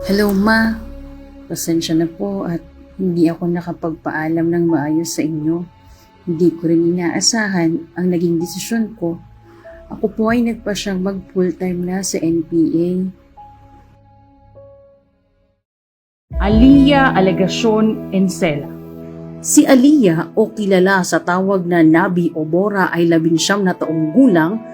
Hello, Ma. Pasensya na po at hindi ako nakapagpaalam ng maayos sa inyo. Hindi ko rin inaasahan ang naging desisyon ko. Ako po ay nagpa siyang mag full-time na sa NPA. Aliyah Alegasyon Encela. Si Aliyah o kilala sa tawag na Nabi o Bora ay labinsyam na taong gulang.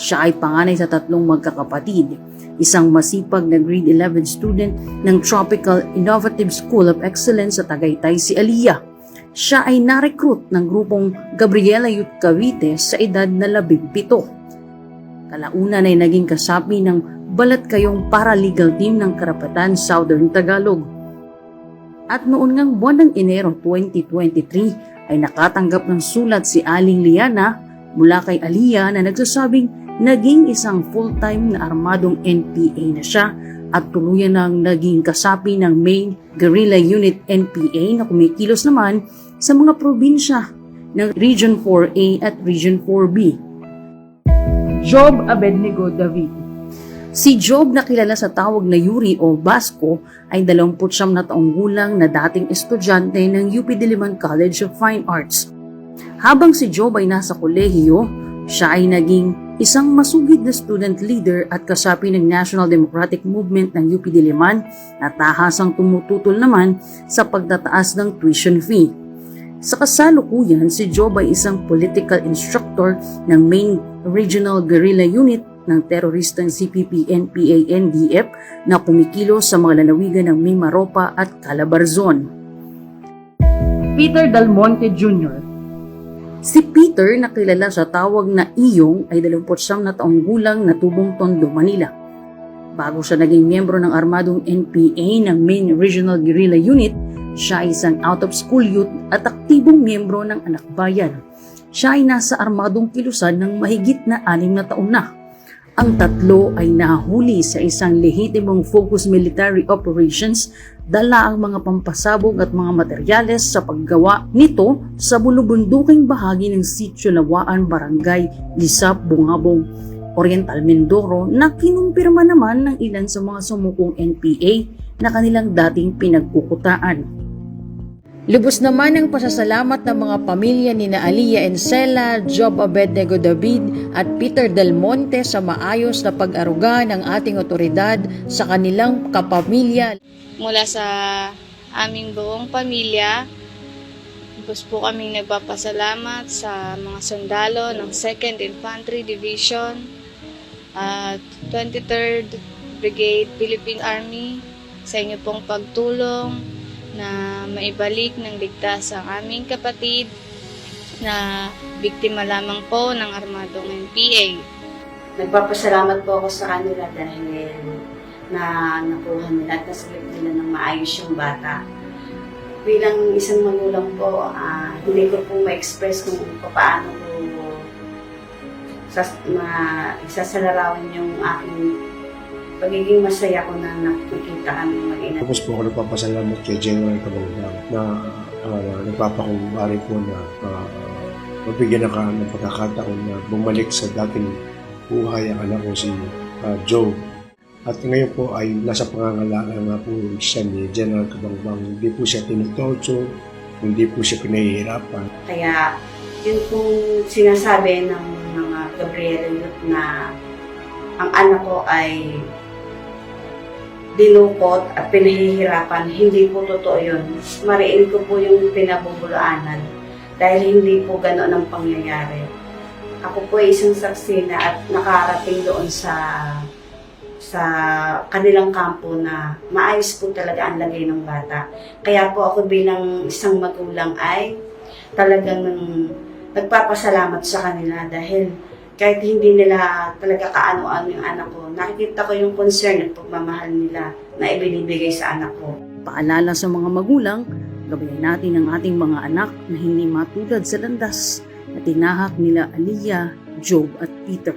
Siya ay panganay sa tatlong magkakapatid. Isang masipag na grade 11 student ng Tropical Innovative School of Excellence sa Tagaytay si Aliyah. Siya ay na-recruit ng grupong Gabriela Youth Cavite sa edad na 17. Kalaunan ay naging kasapi ng balat kayong paralegal team ng Karapatan Southern Tagalog. At noon ngang buwan ng Enero 2023 ay nakatanggap ng sulat si Aling Liana mula kay Aliyah na nagsasabing naging isang full-time na armadong NPA na siya at tuluyan ng naging kasapi ng Main Guerrilla Unit NPA na kumikilos naman sa mga probinsya ng Region 4A at Region 4B. Job Abednego David. Si Job na kilala sa tawag na Yuri o Basco ay 29 na taong gulang na dating estudyante ng UP Diliman College of Fine Arts. Habang si Job ay nasa kolehiyo, siya ay naging isang masugid na student leader at kasapi ng National Democratic Movement ng UP Diliman na tahasang tumututol naman sa pagtataas ng tuition fee. Sa kasalukuyan, si Job ay isang political instructor ng Main Regional Guerrilla Unit ng teroristang CPP-NPA-NDF na kumikilos sa mga lalawigan ng Mimaropa at Calabarzon. Peter Dalmonte Jr. Si Peter na kilala sa tawag na Iyong ay 29 na taong gulang na tubong Tondo, Manila. Bago siya naging miyembro ng armadong NPA ng Main Regional Guerrilla Unit, siya ay isang out-of-school youth at aktibong miyembro ng Anak Bayan. Siya ay nasa armadong kilusan ng mahigit na anim na taon na. Ang tatlo ay nahuli sa isang lehitimong focus military operations dala ang mga pampasabog at mga materyales sa paggawa nito sa bulubunduking bahagi ng Sitio Lawaan, Barangay Lisap, Bungabong, Oriental Mindoro na kinumpirma naman ng ilan sa mga sumukong NPA na kanilang dating pinagkukutaan. Lubos naman ang pasasalamat ng mga pamilya ni na Aliyah Encela, Job Abednego David at Peter Del Monte sa maayos na pag-aruga ng ating otoridad sa kanilang kapamilya. mula sa aming buong pamilya. Lubos po kaming nagpapasalamat sa mga sundalo ng 2nd Infantry Division at 23rd Brigade Philippine Army sa inyo pong pagtulong na maibalik ng ligtas ang aming kapatid na biktima lamang po ng armadong NPA. Nagpapasalamat po ako sa kanila dahil na nakuha nila at nasagot nila ng maayos yung bata. Bilang isang magulang po, ah, hindi ko po ma-express kung paano ko sas, ma, isasalarawan yung aking pagiging masaya ko na nakikita kami mag-ina. Tapos po ako nagpapasalamat kay General Kabangdang na uh, nagpapakumbari po na uh, mabigyan na ka ng pagkakataon na bumalik sa dating buhay ang anak ko si uh, Joe. At ngayon po ay nasa pangangalaga nga po siya ni General Kabangbang. Hindi po siya tinutorture, hindi po siya pinahihirapan. Kaya yun pong sinasabi ng mga Gabriela Youth na ang anak ko ay dinukot at pinahihirapan, hindi po totoo yun. Mariin ko po yung pinabubulaanan dahil hindi po gano'n ang pangyayari. Ako po ay isang saksi na at nakarating doon sa sa kanilang kampo na maayos po talaga ang lagay ng bata. Kaya po ako bilang isang magulang ay talagang nagpapasalamat sa kanila dahil kahit hindi nila talaga kaano-ano yung anak ko, nakikita ko yung concern at pagmamahal nila na ibinibigay sa anak ko. Paalala sa mga magulang, gabayan natin ang ating mga anak na hindi matulad sa landas na tinahak nila Aliyah, Job at Peter.